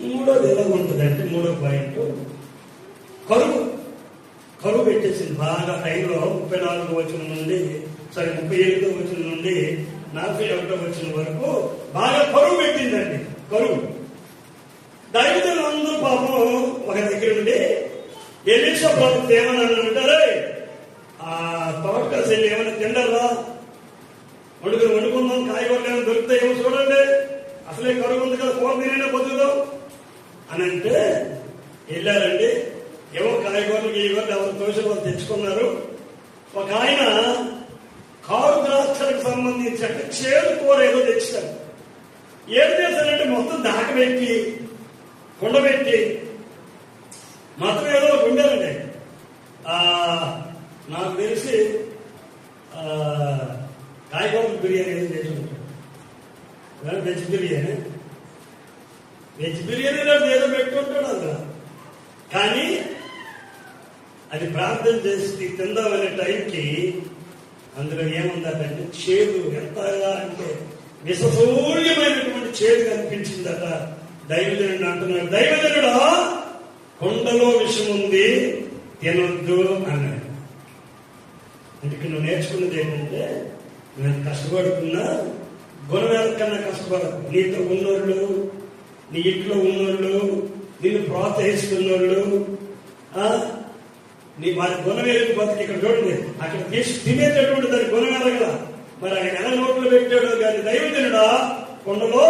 మూడోది ఎలా ఉంటుందంటే మూడో పాయింట్. కరువు. కరువు పెట్టేసింది బాగా టైంలో ముప్పై నాలుగు వచ్చిన నుండి సరే ముప్పై ఏడుతో వచ్చిన నుండి నలభై ఒకటో వచ్చిన వరకు బాగా కరువు పెట్టిందండి. కరువు. దైవజనులు అందరూ పాపం ఒక దగ్గర ఉండి ఎలీషా ప్రభుత్వం ఏమన్నా అంటారే? ఆ తోట వెళ్ళి ఏమైనా తిండరా వండుకుని వండుకుందాం కాయగూరలు ఏమైనా దొరుకుతాయేమో చూడండి. అసలే కరువు ఉంది కదా కూర తినే బతుకుదాం అని అంటే వెళ్ళారండి. ఏవో కాయగూరలు గీయగూరలు ఎవరు తోసిన వాళ్ళు తెచ్చుకున్నారు. ఒక ఆయన కారు ద్రాక్షలకు సంబంధించి అంటే కూర ఏదో తెచ్చారు. ఏం చేశారంటే మొత్తం దాకబెట్టి కొండబెట్టి మొత్తం ఏదో ఒకటి ఉండాలండి. నాకు తెలిసి కాయగూరలు కాయగూరల బిర్యానీ ఏదో చేసి ఉంటాడు వెజ్ బిర్యానీ. వెజ్ బిర్యానీ లాంటి ఏదో పెట్టుకుంటాడు అందులో. కానీ అది ప్రార్థన చేసి తిందామనే టైంకి అందులో ఏముందంటే చేదు ఎంతగా అంటే విషసూర్యమైనటువంటి చేదు కనిపించిందట. దైవజనుడు అంటున్నాడు దైవజనుడా కొండలో విషం ఉంది తినొద్దు అన్నాడు. అంటే నువ్వు నేర్చుకున్నది ఏంటంటే నేను కష్టపడుతున్నా గుణవేల కన్నా కష్టపడదు నీతో ఉన్నోళ్ళు నీ ఇంట్లో ఉన్నోళ్ళు నిన్ను ప్రోత్సహిస్తున్నోళ్ళు నీ వారి గుణవేలకు బతికి ఇక్కడ చూడండి. అక్కడ తీసి తినేటటువంటి దాని గుణవేల మరి ఆయన ఎలా నోట్లో పెట్టాడో కానీ దైవజనుడా కొండలో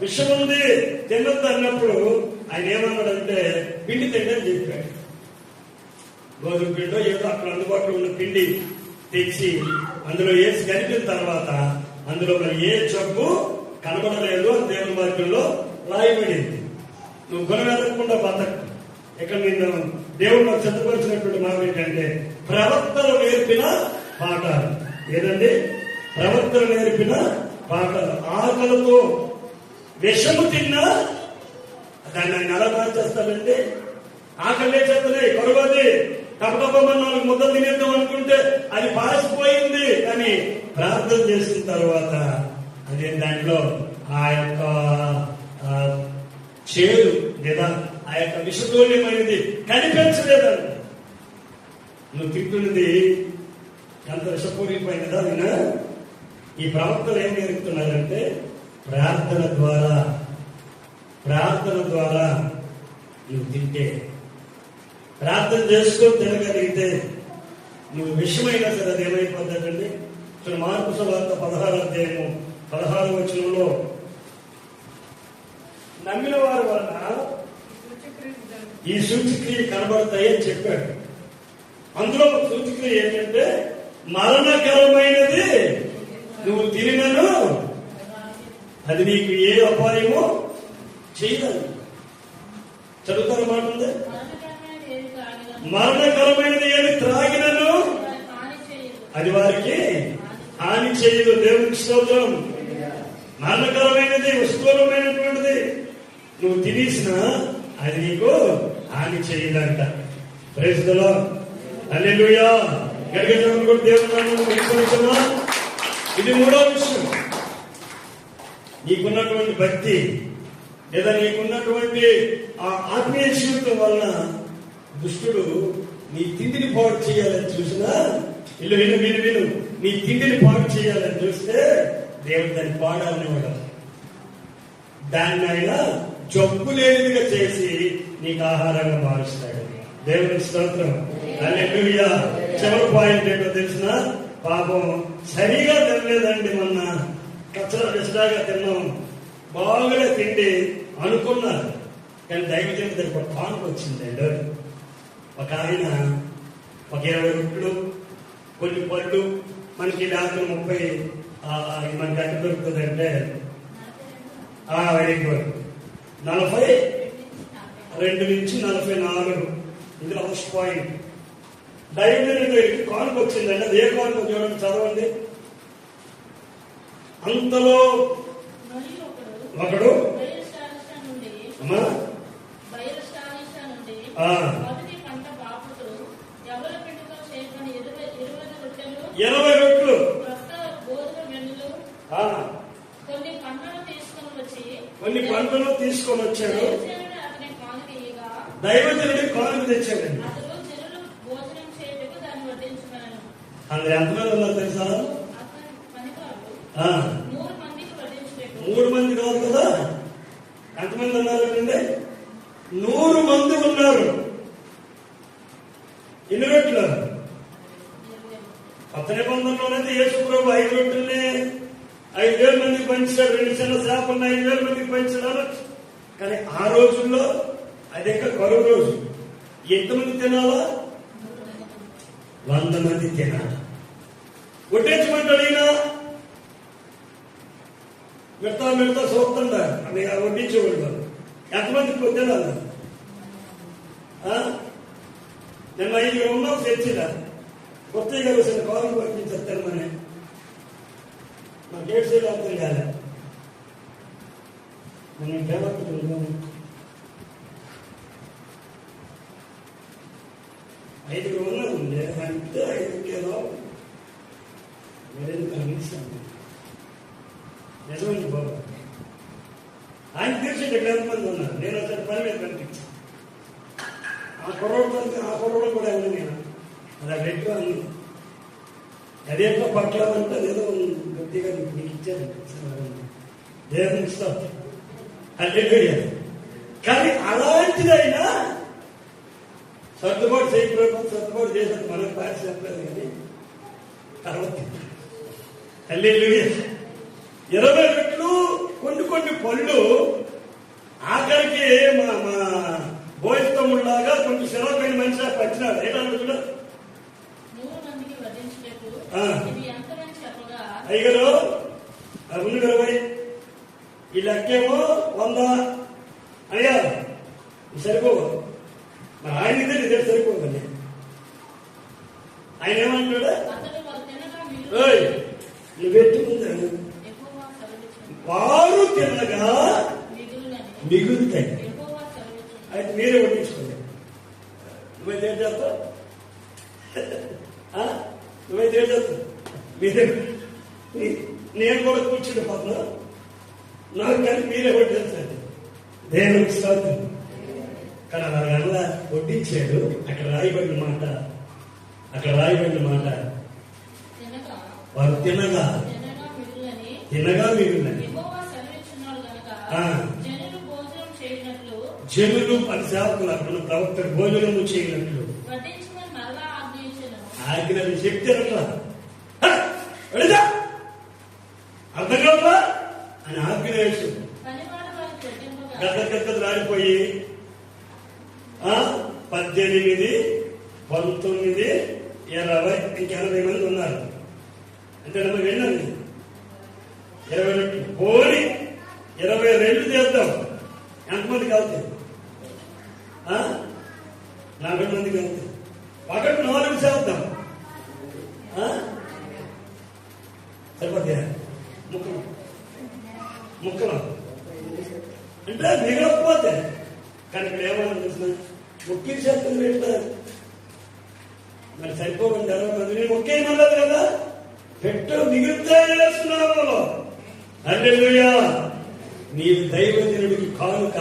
విషం ఉంది. తినద్దు అన్నప్పుడు ఆయన ఏమన్నాడంటే పిండి తిండని చెప్పాడు. గోధుమ పిండో ఏదో అక్కడ అందుబాటులో ఉన్న పిండి తెచ్చి అందులో వేసి కలిపిన తర్వాత అందులో మరి ఏ జబ్బు కనబడలేదు దేవుని మార్గంలో రాయబడింది నువ్వు గుణమెదకుండా బతకు. ఇక్కడ నిన్ను దేవుడు నాకు సిద్ధపరిచినటువంటి మాట ఏంటంటే ప్రవర్తన నేర్పిన పాఠాలు. ఏదండి? ప్రవర్తన నేర్పిన పాఠాలు. ఆకలితో విషము తిన్నా దాన్ని ఆయన ఎలా మార్చేస్తాడంటే ఆకలి చేస్తున్నాయి కొరవది. కపటపమ్మ ముద్ద తినేద్దాం అనుకుంటే అది పాసిపోయింది కానీ ప్రార్థన చేసిన తర్వాత అదే దాంట్లో చేరు లేదా ఆ యొక్క విషతూల్యమైనది కనిపించలేదండి నువ్వు తింటున్నది ఎంత విషపూరితమైనదా వినా ఈ ప్రవక్తలు ఏం నేర్పుతున్నారంటే ప్రార్థన ద్వారా ప్రార్థన ద్వారా నువ్వు తింటే ప్రార్థన చేసుకో తినగలిగితే నువ్వు విషమైనా సరే అది ఏమైపోతుందండి ఇక్కడ మార్పు సువార్త పదహారు అధ్యాయము పదహారు వచనంలో నమ్మిన వారి వలన ఈ సూచిక్రియ కనబడతాయని చెప్పాడు. అందులో సూచిక్రియ ఏంటంటే మరణకరమైనది నువ్వు తిరిగినను అది నీకు ఏ అపాయమో చేయదు చదువుతారు మాట ఉంది? మరణకరమైనది ఏది త్రాగినను? అది వారికి హాని చేయదు. దేవునికి స్తోత్రం. మరణకరమైనది వస్తువులమైనటువంటిది నువ్వు తినేసిన అది నీకు హాని చేయదంట. ప్రేసుదలో అల్లెలుయా గడిగేటప్పుడు కూడా దేవుని ఇది మూడో విషయం. నీకున్నటువంటి భక్తి లేదా నీకున్నటువంటి ఆ ఆత్మీయ జీవితం వలన దుష్టుడు నీ తిండిని పాడు చేయాలని చూసినా ఇల్లు విను విను విను. నీ తిండిని పాడు చేయాలని చూస్తే దేవుడు దాన్ని పాడాలనేవాడు. దాన్ని ఆయన జబ్బు లేనిదిగా చేసి నీకు ఆహారంగా మారుస్తాడు. దేవుని స్తోత్రం. అల్లెలుయా చివరి పాయింట్ ఏంటో తెలిసిన? పాపం సరిగా తినలేదండి మొన్న. కచ్చరా కచ్చరాగా తిన్నాం. బాగానే తిండి అనుకున్నారు. కానీ దైవజన దగ్గర ఒక కానుక వచ్చిందండి ఒక ఆయన ఒక ఇరవై రొట్లు కొన్ని పళ్ళు మనకి రాత్రి ముప్పై మనకి ఎంత దొరుకుతుందంటే వెరీ గుడ్. నలభై రెండు నుంచి నలభై నాలుగు. ఇందులో ఫస్ట్ పాయింట్ దైవజన దగ్గరికి కానుక వచ్చిందండి. అది ఏ కానుక చూడండి చదవండి. అంతలో ఒకడు. అమ్మా. ఇరవై రొట్లు కొన్ని పంటలు తీసుకొని వచ్చాడు. దైవజనుడి దైవజనుడికి కానుక తెచ్చాడండి. అందులో ఎంతమంది ఉన్నారు తెలుసా? మూడు మంది కాదు కదా? ఎంతమంది ఉన్నారు అంటే నూరు మంది ఉన్నారు. ఎన్ని రొట్టెలు? కొత్త నిబంధనలోనైతే యేసు ప్రభు ఐదు రొట్టెల్ని ఐదు వేల మందికి పంచారు రెండు చిన్న చేపలను ఐదు వేల మందికి పంచారు. కానీ ఆ రోజుల్లో అది ఇంకా కరువు రోజు. ఎంతమంది తినాలా? వంద మంది తినాలి. వడ్డించమంటాడు ఈయన. మిడతా మిడతా చూస్తుందా అని వడ్డించేవాళ్ళు ఎంతమంది తినాలి? ఆ? నిన్న ఐదుగురు ఉన్నాం చర్చిలా కొత్తగా గారు వచ్చిన కాలం పంపించారు తినమని నా గేట్ సైడ్ అర్థం కాలే మనం కేవలం ఐదుగురు ఉన్నాం అంటే ఐదుకేదో మరెందుకు అనిపిస్తాను నిజమండి బాబు. ఆయన తెలిసి ఇక్కడ ఎంతమంది ఉన్నారు. నేను అసలు పని మీద కనిపించాను ఆ కుర్రోడు ఆ కుర్రోడు కూడా ఉంది నేను అలా రెడ్గా ఉంది అదేంటో పట్ల అంటే అదేదో గట్టిగా నీకు ఇచ్చారు. దేవుని ఇస్తాం అల్లెలుయ్య కానీ అలాంటిదైనా సర్దుబాటు చేయకపోవడం సర్దుబాటు చేశాను మనకు బాగా చెప్పలేదు కానీ తర్వాత అల్లెలుయ్య ఇరవై రెట్లు కొన్ని కొన్ని పళ్ళు ఆఖరికి మా మా భోజతమ్ముడిలాగా కొంచెం శిలమైన మనిషి పంచినాడు ఏంటంటే చూడ నూరు మందికి వడ్డించుటకు ఆ. ఇది ఎంతమని చెప్పగా అయ్యగారు అవును ఇరవై ఈ లెక్కేమో వంద. అయ్యా సరిపో మరి ఆయన ఇదే ఇదే సరిపోదండి ఆయన ఏమంటాడు అతడు వారు తిన్నగా మిగులుతాయి. అయితే మీరే పట్టించుకోండి. నువ్వైతే ఏం చేస్తావు? నువ్వైతే ఏం చేస్తావు. మీరే నేను కూడా కూర్చుంటే పక్కన నాకు కానీ మీరే వడ్డించండి దేవునికి స్తోత్రం కానీ అలా ఎలా వడ్డించాడు. అక్కడ రాయబడిన మాట. అక్కడ రాయబడిన మాట. వారు తినగా. తినగా మిగిలినది. జనులు సేవకులు అక్కడ ప్రవక్త భోజనము చేయనట్లు. వడ్డించమని మరలా ఆజ్ఞయించెను. ఆజ్ఞలు అర్థం కావట్లా అని ఆజ్ఞ వేసు రాలిపోయి పద్దెనిమిది పంతొమ్మిది ఇరవై ఇంకెనభై మంది ఉన్నారు. అంటే నమ్మ వెళ్ళండి ఇరవై రెండు. పోని ఇరవై రెండు చేద్దాం. ఎంతమందికి అవుతాయి నలభై మందికి అవుతాయి ఒకటి నాలుగు చేద్దాం. కానీ ఇక్కడ ఏమన్నా చూసిన ముఖ్య శాతం పెట్టారు. మరి సరిపోకుండా అరవై మంది నేను ముఖ్యమన్నది కదా? పెట్టు మిగిలితే వేస్తున్నాము అల్లెలుయా నీవు దైవజనుడికి కానుక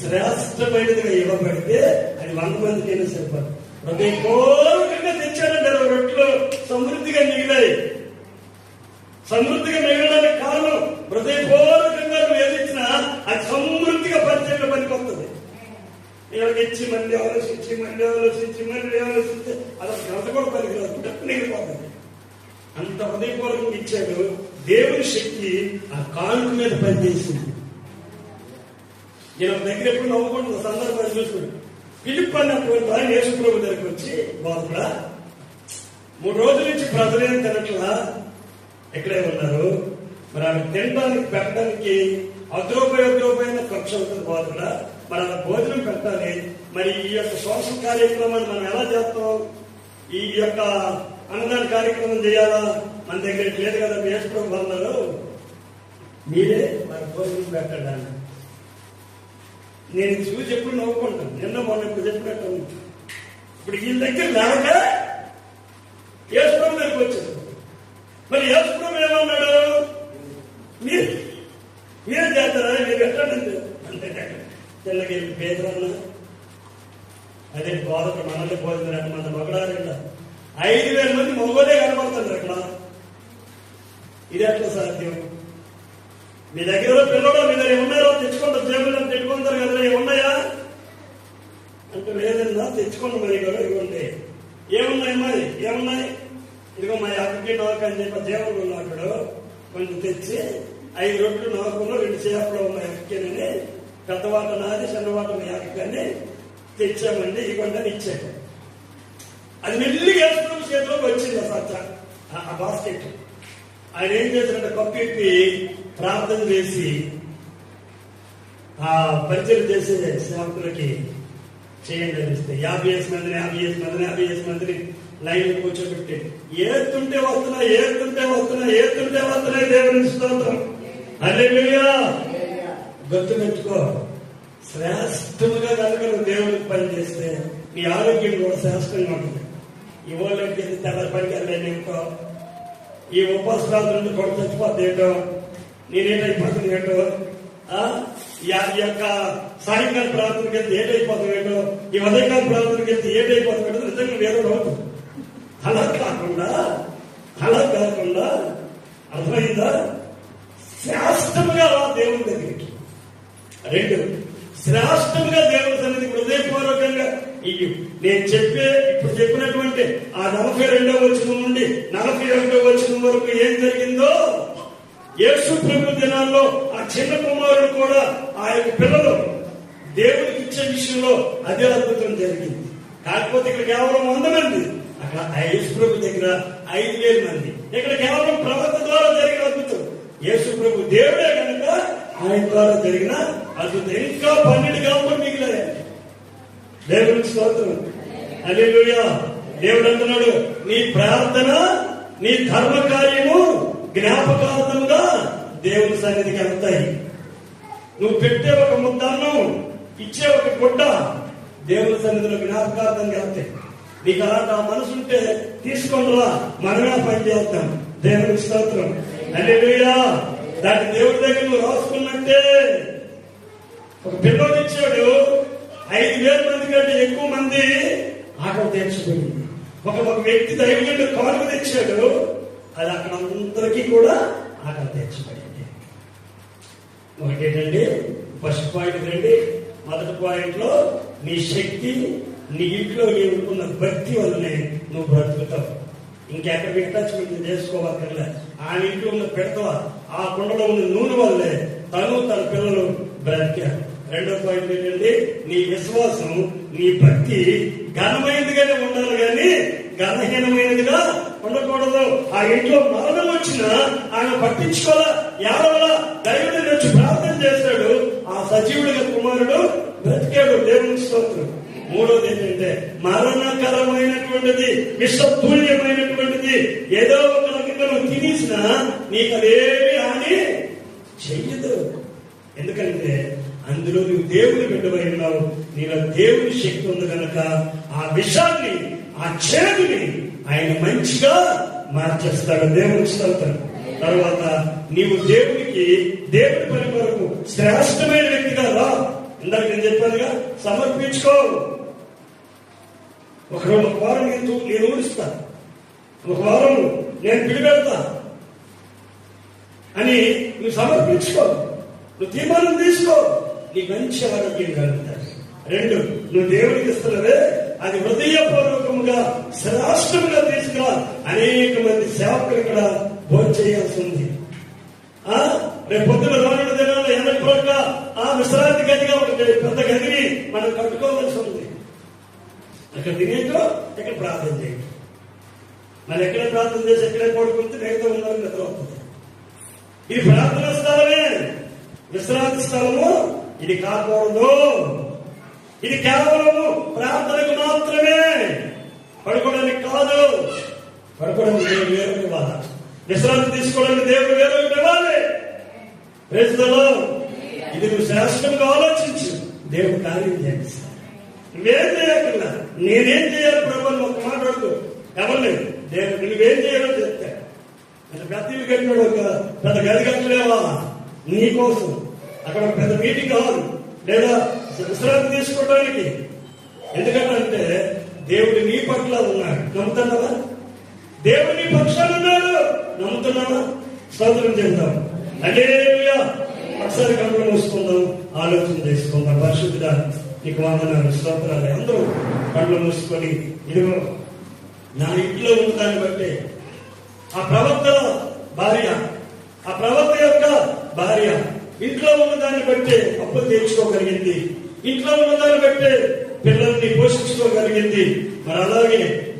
శ్రేష్టమైనదిగా ఇవ్వబడితే అది వంద మందికైనా సరిపోదు. హృదయపూర్వకంగా తెచ్చాడంటే అరవై రొట్టెలు. సమృద్ధిగా మిగిలాయి. సమృద్ధిగా మిగలడానికి కారణం హృదయపూర్వకంగా వీళ్ళకి ఇచ్చి మళ్ళీ ఆలోచించి మళ్ళీ ఆలోచించి మళ్ళీ ఆలోచించి అలా గ్రత కూడా పలికిరాదు. డబ్బు అంత హృదయపూర్వకంగా ఇచ్చాడు. దేవుని శక్తి ఆ కాలు మీద పనిచేసింది. నేను దగ్గర ఎప్పుడు నవ్వుకుంటున్న సందర్భాన్ని చూసుకుని పిలుపు అన్నటువంటి ఆయన యేసుప్రభు దగ్గరికి వచ్చి బాధపడా మూడు రోజుల నుంచి ప్రజలేం తినట్లా? ఎక్కడే ఉన్నారు? మరి ఆమె తినడానికి పెట్టడానికి అద్రోపయోగ్రోపైన ఖర్చు అవుతుంది. బాధపడా మరి అలా భోజనం పెట్టాలి మరి ఈ యొక్క సోషల్ కార్యక్రమాన్ని మనం ఎలా చేస్తాం? ఈ యొక్క అన్నదాన కార్యక్రమం చేయాలా? మన దగ్గర లేదు కదా వేసుకోవడం వల్ల మీరే మరి భోజనం పెట్టడానికి నేను చూసి ఎప్పుడు నవ్వుకుంటాను. నిన్న మొన్న ఇప్పుడు చెప్పినట్టు ఇప్పుడు వీళ్ళ దగ్గర లేక వేసుకోవడం దగ్గరికి వచ్చారు. మరి వేసుకోవడం ఏమన్నాడు? మీరు మీరే చేస్తారా? మీరు ఎట్లంటే పిల్లకి తెల్లకి పేదరన్నా అదే గోదకు మనల్ని పోతున్నారు మన మగడారంట ఐదు వేల మంది మగోలే కనబడుతుంది అక్కడ. ఇది ఎట్లా సాధ్యం? మీ దగ్గర పిల్లలు మీ దగ్గర ఉన్నారో? తెచ్చుకుంటారు జేబులో పెట్టుకుంటారు కదా ఏమున్నాయా అంటే లేదన్నా తెచ్చుకోండి మరి కదా ఇవ్వండి ఏమున్నాయి మరి? ఏమున్నాయి? ఇదిగో మా అక్కకి నాకు అని చెప్పి దేవుడు ఉన్నాడు కొంచెం తెచ్చి ఐదు రొట్టెలు నాకున్న రెండు చేపలు పెద్దవాట నాది చిన్నవాట మీ అక్కని తెచ్చామండి ఈ కొండని ఇచ్చాడు అది మెల్లిగా వేసుకున్న చేతిలోకి వచ్చింది ఆ ఆ- బాస్కెట్ ఆయన ఏం చేశాడంటే కప్పెట్టి ప్రార్థన చేసి ఆ పరిచయం చేసే సేవకులకి చేయండి అనిస్తే యాభై వేసి మందిని యాభై వేసి మందిని యాభై వేసి మందిని లైన్ కూర్చోబెట్టి ఏతుంటే వస్తున్నా ఏతుంటే వస్తున్నా ఏతుంటే వస్తున్నాయి దేవుని స్తోత్రం. అల్లెలుయా గుర్తుపెట్టుకో శ్రేష్టముగా కనుక నువ్వు దేవునికి పని చేస్తే నీ ఆరోగ్యం కూడా శ్రేష్టంగా ఉంటుంది. ఈ వాళ్ళకి తెల్ల పనికి వెళ్ళలేను ఇంకో ఈ ఉపవాసాల నుండి కొడు చచ్చిపోతే ఏంటో నేనేటైపోతుంది ఏంటో ఈ యొక్క సాయంకాల ప్రార్థనకి వెళ్తే ఏటైపోతుంది ఏంటో ఈ ఉదయకాల ప్రార్థనకి వెళ్తే ఏటైపోతుంది ఏంటో నిజంగా వేరే అవుతుంది అలా కాకుండా అలా కాకుండా అర్థమైందా? శాస్త్రముగా దేవుని దగ్గరికి. రెండు. శ్రేష్టముగా దేవుని సన్నిధికి హృదయపూర్వకంగా ఇవి నేను చెప్పే ఇప్పుడు చెప్పినటువంటి ఆ నలభై రెండవ వచ్చిన నుండి నలభై ఒకటో వచ్చిన వరకు ఏం జరిగిందో యేసు ప్రభు దినాల్లో ఆ చిన్న కుమారుడు కూడా ఆ యొక్క పిల్లలు దేవుడికి ఇచ్చే విషయంలో అదే అద్భుతం జరిగింది. కాకపోతే ఇక్కడ కేవలం వంద మంది. అక్కడ ఆ యేసు ప్రభు దగ్గర ఐదు వేల మంది. ఇక్కడ కేవలం ప్రవర్త ద్వారా జరిగిన అద్భుతం. యేసు ప్రభు దేవుడే కనుక ఆయన ద్వారా జరిగిన అద్భుతం ఇంకా పన్నెండు కాబట్టి మిగిలే దేవునికి స్తోత్రం. అదే దేవుడు అంటున్నాడు నీ ప్రార్థన నీ ధర్మ కార్యము జ్ఞాపకార్థంగా దేవుని సన్నిధికి వెళ్తాయి. నువ్వు పెట్టే ఒక ముద్దాన్నం ఇచ్చే ఒక గుడ్డ దేవుని సన్నిధిలో జ్ఞాపకార్థంగా వెళ్తాయి. నీకు అలాంటి ఆ మనసు ఉంటే తీసుకొని మనమే పని చేస్తాం. దేవుని స్తోత్రం. హల్లెలూయా. దాని దేవుడి దగ్గర నువ్వు రాసుకున్నట్టే ఒక పిల్లోడు ఇచ్చాడు. ఐదు వేల మంది కంటే ఎక్కువ మంది ఆకలి తీర్చబడింది. ఒక ఒక వ్యక్తి దైవజనుడు కానుక తెచ్చాడు. అది అక్కడ అందరికీ కూడా ఆకలి తీర్చబడింది. ఒకటేటండి? ఫస్ట్ పాయింట్ రండి. మొదటి పాయింట్లో నీ శక్తి నీ ఇంట్లో నీకున్న భక్తి వల్లనే నువ్వు బ్రతుకుతావు. ఇంకెక్కడ అటాచ్మెంట్ చేసుకోవాలి ఆ ఇంట్లో ఉన్న పెడతావా ఆ కుండలో ఉన్న నూనె వల్లే తను తన పిల్లలు బ్రతికారు. రెండో పాయింట్ ఏంటంటే నీ విశ్వాసం నీ భక్తి ఘనమైనదిగానే ఉండాలి కానీ ఘనహీనమైనదిగా ఉండకూడదు. ఆ ఇంట్లో మరణం వచ్చినా ఆయన పట్టించుకోవాలా? ఎవరలా దైవుడు వచ్చి ప్రార్థన చేశాడు. ఆ సజీవుడిగా కుమారుడు బ్రతికాడు. దేవుని స్తోత్రం. మూడోది ఏంటంటే మరణకరమైనటువంటిది విషతుల్యమైనటువంటిది ఏదో ఒక రకంగా నువ్వు తినేసినా నీకు అదేమి హాని చెయ్యదు. ఎందుకంటే అందులో నువ్వు దేవుని బిడ్డవై ఉన్నావు. నీలో దేవుని శక్తి ఉంది కనుక ఆ విషాన్ని ఆ చేదుని ఆయన మంచిగా మార్చేస్తాడు. దేవుని స్తోత్రం. తర్వాత నీవు దేవునికి దేవుని పని కొరకు శ్రేష్టమైన వ్యక్తిగా రా. ఇందాక నేను చెప్పానుగా సమర్పించుకో. ఒక వారం నేను నేను ఊడిస్తా. ఒక వారం నేను పిడిపెడతా అని నువ్వు సమర్పించుకో. నువ్వు తీర్మానం తీసుకో. నీకు మంచి ఆరోగ్యం కలుగుతాయి రెండు నువ్వు దేవుడికి ఇస్తున్నవే అది హృదయపూర్వకంగా శ్రేష్టముగా తీసుకురా. అనేక మంది సేవకులు ఇక్కడ భోజనం చేయాల్సి ఉంది. ఆ రేపు పొద్దున రానుడు దినాల్లో ఆ విశ్రాంతి గదిగా ఒక పెద్ద గదిని మనం కట్టుకోవాల్సి ఉంది. అక్కడ తినేటో ఇక్కడ ప్రార్థన చేయటం. మరి ఎక్కడే ప్రార్థన చేసి ఎక్కడే పడుకుంటే మిగతా ఉండాలని నిద్ర అవుతుంది ఇది ప్రార్థన స్థలమే విశ్రాంతి స్థలము ఇది కాకూడదు ఇది కేవలం ప్రార్థనకు మాత్రమే. పడుకోవడానికి కాదు. పడుకోవడానికి దేవుడు వేరు ఇవ్వాలి విశ్రాంతి తీసుకోవడానికి దేవుడు వేరే ఇవ్వాలి ప్రజలలో ఇది నువ్వు శాశ్వతంగా ఆలోచించు. దేవుడు కార్యం చేస్తాడు. నువ్వేం చేయకుండా నేనేం చేయాలి ప్రభు అని ఒక మాట అడుగు. ఎవరిని దేవుడు నువ్వేం చేయాలో చెప్తా అంటే పెద్ద కట్టినాడు ఒక పెద్ద గది కట్టలేవా? నీ కోసం. అక్కడ ఒక పెద్ద మీటింగ్ కావాలి. లేదా విశ్రాంతి తీసుకోవడానికి. ఎందుకంటే దేవుడు నీ పట్ల ఉన్నాడు. నమ్ముతున్నావా? దేవుడు నీ పక్షాలు ఉన్నాడు. నమ్ముతున్నావా? స్తోత్రం చేద్దాం అదే ఒకసారి కళ్ళు మూసుకుందాం. ఆలోచన చేసుకుందాం. పరిశుద్ధ నీకు వందనాలు స్తోత్రాలు. అందరూ కళ్ళు మూసుకొని ఇదిగో నా ఇంట్లో ఉన్న దాన్ని బట్టి ఆ ప్రవక్త భార్య ఆ ప్రవక్త యొక్క భార్య ఇంట్లో ఉన్న దాన్ని అప్పు అప్పులు తీర్చుకోగలిగింది. ఇంట్లో ఉన్న దాన్ని పిల్లల్ని పోషించుకోగలిగింది. మరి అలాగే